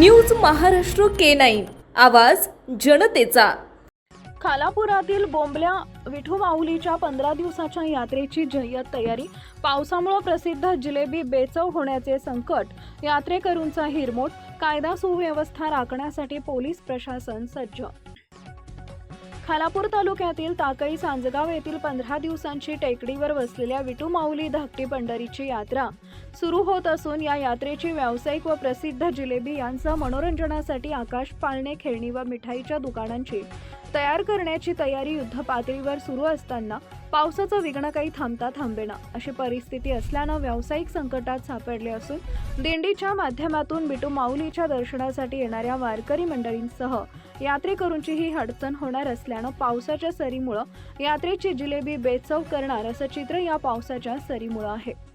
News Maharashtra K nine. आवाज जनतेचा. खालापुरातील बोंबल्या विठू माऊलीच्या पंधरा दिवसाच्या यात्रेची जय्यत तयारी पावसामुळे प्रसिद्ध जिलेबी बेचव होण्याचे संकट यात्रेकरूंचा हिरमोड कायदा सुव्यवस्था राखण्यासाठी पोलीस प्रशासन सज्ज खालापूर तालुक्यातील ताकई सांजगाव येथील पंधरा दिवसांची टेकडीवर वसलेल्या विटू माऊली धाकटी पंढरीची यात्रा सुरू होत असून या यात्रेची व्यावसायिक व प्रसिद्ध जिलेबी यांसह मनोरंजनासाठी आकाश पाळणे खेळणी व मिठाईच्या दुकानांची तयार करण्याची तयारी युद्ध पातळीवर सुरू असताना पावसाचं विघ्न काही थांबता थांबेना. अशी परिस्थिती असल्यानं व्यावसायिक संकटात सापडले असून दिंडीच्या माध्यमातून बिटू माऊलीच्या दर्शनासाठी येणाऱ्या वारकरी मंडळींसह यात्रेकरूंचीही अडचण होणार असल्यानं पावसाच्या सरीमुळं यात्रेची जिलेबी बेचव करणार असं चित्र या पावसाच्या सरीमुळं आहे.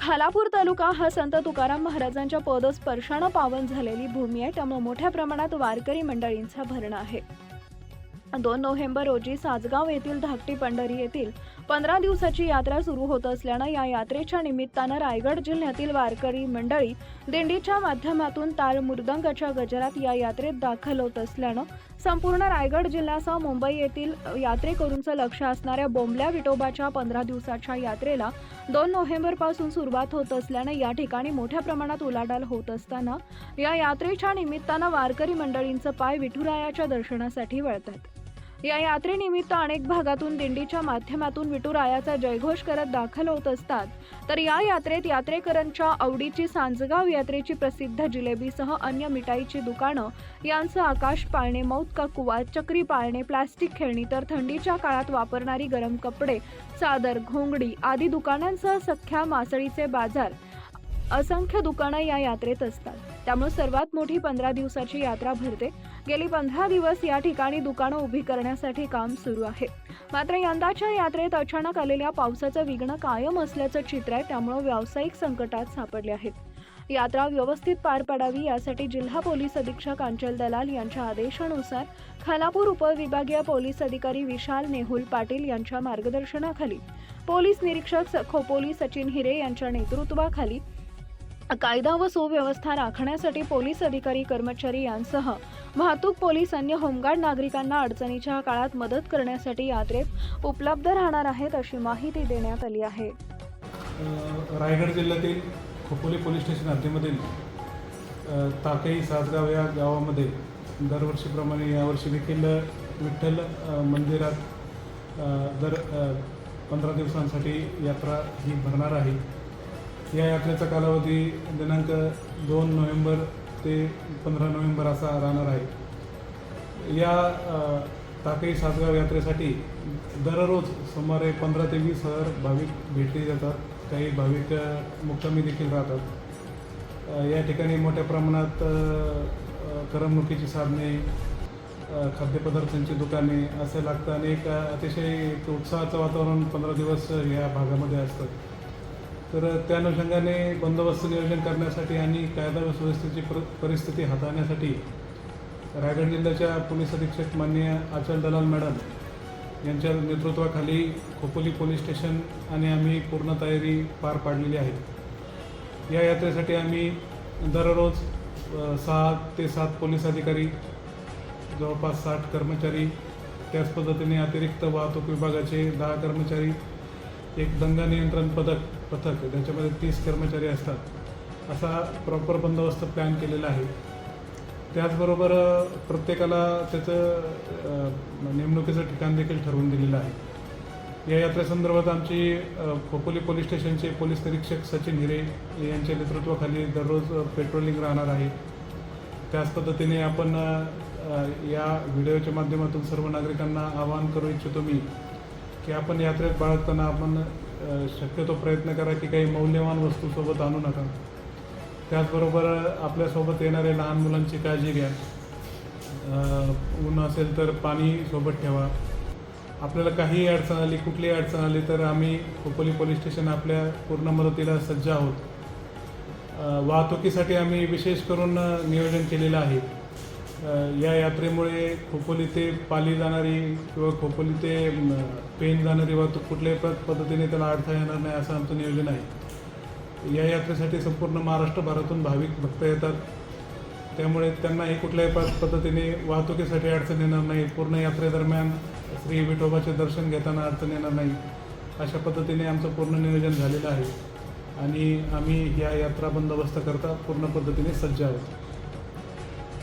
खालापूर तालुका हा संत तुकाराम महाराजांच्या पदस्पर्शानं पावन झालेली भूमी आहे. त्यामुळे मोठ्या प्रमाणात वारकरी मंडळींचा भरणा आहे. दोन नोव्हेंबर रोजी साजगाव येथील धाकटी पंढरी येथील पंधरा दिवसाची यात्रा सुरू होत असल्यानं या यात्रेच्या निमित्तानं रायगड जिल्ह्यातील वारकरी मंडळी दिंडीच्या माध्यमातून ताल मृदंगाच्या गजरात या यात्रेत दाखल होत असल्यानं संपूर्ण रायगड जिल्ह्यासह मुंबई येथील यात्रेकरूंचं लक्ष असणाऱ्या बोंबल्या विटोबाच्या पंधरा दिवसाच्या यात्रेला दोन नोव्हेंबरपासून सुरुवात होत असल्यानं या ठिकाणी मोठ्या प्रमाणात उलाढाल होत असताना या यात्रेच्या निमित्तानं वारकरी मंडळींचं पाय विठुरायाच्या दर्शनासाठी वळतात. या यात्रेनिमित्त अनेक भागातून दिंडीच्या माध्यमातून विठुरायाचा जयघोष करत दाखल होत असतात. तर या यात्रेत यात्रेकरांच्या आवडीची सांजगाव यात्रेची प्रसिद्ध जिलेबीसह अन्य मिठाईची दुकानं यांचं आकाश पाळणे मौत का कुवा चक्री पाळणे प्लास्टिक खेळणी तर थंडीच्या काळात वापरणारी गरम कपडे चादर घोंगडी आदी दुकानांसह सख्या मासळीचे बाजार असंख्य दुकानं या यात्रेत असतात. त्यामुळे सर्वात मोठी पंधरा दिवसाची यात्रा भरते. गेली पंधरा दिवस या ठिकाणी दुकानं उभी करण्यासाठी काम सुरू आहे. मात्र यंदाच्या यात्रेत अचानक आलेल्या पावसाचं विघ्न कायम असल्याचं चित्र आहे त्यामुळे व्यावसायिक संकटात सापडले आहेत. यात्रा व्यवस्थित पार पडावी यासाठी जिल्हा पोलीस अधीक्षक अंचल दलाल यांच्या आदेशानुसार खालापूर उपविभागीय पोलीस अधिकारी विशाल नेहुल पाटील यांच्या मार्गदर्शनाखाली पोलीस निरीक्षक स- खोपोली सचिन हिरे यांच्या नेतृत्वाखाली कायदा व सुव्यवस्था राखण्यासाठी पोलीस अधिकारी कर्मचारी यांसह वाहतूक पोलीस अन्य होमगार्ड नागरिकांना अडचणीच्या काळात मदत करण्यासाठी यात्रेत उपलब्ध राहणार आहेत अशी माहिती देण्यात आली आहे. रायगड जिल्ह्यातील खोपोली पोलीस स्टेशन हद्दीमधील ताकई सासगाव या गावामध्ये दरवर्षीप्रमाणे यावर्षी देखील विठ्ठल मंदिरात दर पंधरा दिवसांसाठी यात्रा ही भरणार आहे. या यात्रेचा कालावधी दिनांक दोन नोव्हेंबर ते पंधरा नोव्हेंबर असा राहणार आहे. या ताकई सासगाव यात्रेसाठी दररोज सुमारे पंधरा ते वीस हजार भाविक भेटी जातात. काही भाविक मुक्कामी देखील राहतात. या ठिकाणी मोठ्या प्रमाणात करमणुकीची साधने खाद्यपदार्थांची दुकाने असे लागतं आणि एक अतिशय उत्साहाचं वातावरण पंधरा दिवस या भागामध्ये असतं. तर त्या अनुषंगाने बंदोबस्त नियोजन करण्यासाठी आणि कायदा व सुव्यवस्थेची पर परिस्थिती हाताळण्यासाठी रायगड जिल्ह्याच्या पोलीस अधीक्षक माननीय आचल दलाल मॅडम यांच्या नेतृत्वाखाली खोपोली पोलीस स्टेशन आणि आम्ही पूर्ण तयारी पार पाडलेली आहे. या यात्रेसाठी आम्ही दररोज सहा ते सात पोलीस अधिकारी जवळपास साठ कर्मचारी त्याच पद्धतीने अतिरिक्त वाहतूक विभागाचे दहा कर्मचारी एक दंगा नियंत्रण पथक पथक ज्याच्यामध्ये तीस कर्मचारी असतात असा प्रॉपर बंदोबस्त प्लॅन केलेला आहे. त्याचबरोबर प्रत्येकाला त्याचं नेमणुकीचं ठिकाण देखील ठरवून दिलेलं आहे. या यात्रेसंदर्भात आमची खोपोली पोलीस स्टेशनचे पोलीस निरीक्षक सचिन हिरे यांच्या नेतृत्वाखाली दररोज पेट्रोलिंग राहणार आहे. त्याच पद्धतीने आपण या व्हिडिओच्या माध्यमातून सर्व नागरिकांना आवाहन करू इच्छितो मी की आपण यात्रेत बाळगताना आपण शक्यतो प्रयत्न करा की काही मौल्यवान वस्तूसोबत आणू नका. त्याचबरोबर आपल्यासोबत येणाऱ्या लहान मुलांची काळजी घ्या. ऊन असेल तर पाणी सोबत ठेवा. आपल्याला काही अडचण आली कुठलीही अडचण आली तर आम्ही खोपोली पोलीस स्टेशन आपल्या पूर्ण मदतीला सज्ज आहोत. वाहतुकीसाठी आम्ही विशेष करून नियोजन केलेलं आहे. या यात्रेमुळे खोपोली ते पाली जाणारी किंवा खोपोली ते पेन जाणारी वाहतूक कुठल्याही पद्धतीने त्याला अडथळा येणार नाही असं आमचं नियोजन आहे. या यात्रेसाठी संपूर्ण महाराष्ट्रभरातून भाविक भक्त येतात. त्यामुळे त्यांनाही कुठल्याही पद्धतीने वाहतुकीसाठी अडचण येणार नाही. पूर्ण यात्रेदरम्यान श्री विठोबाचे दर्शन घेताना अडचण येणार नाही. अशा पद्धतीने आमचं पूर्ण नियोजन झालेलं आहे. आणि आम्ही या यात्रा बंदोबस्त करता पूर्ण पद्धतीने सज्ज आहोत.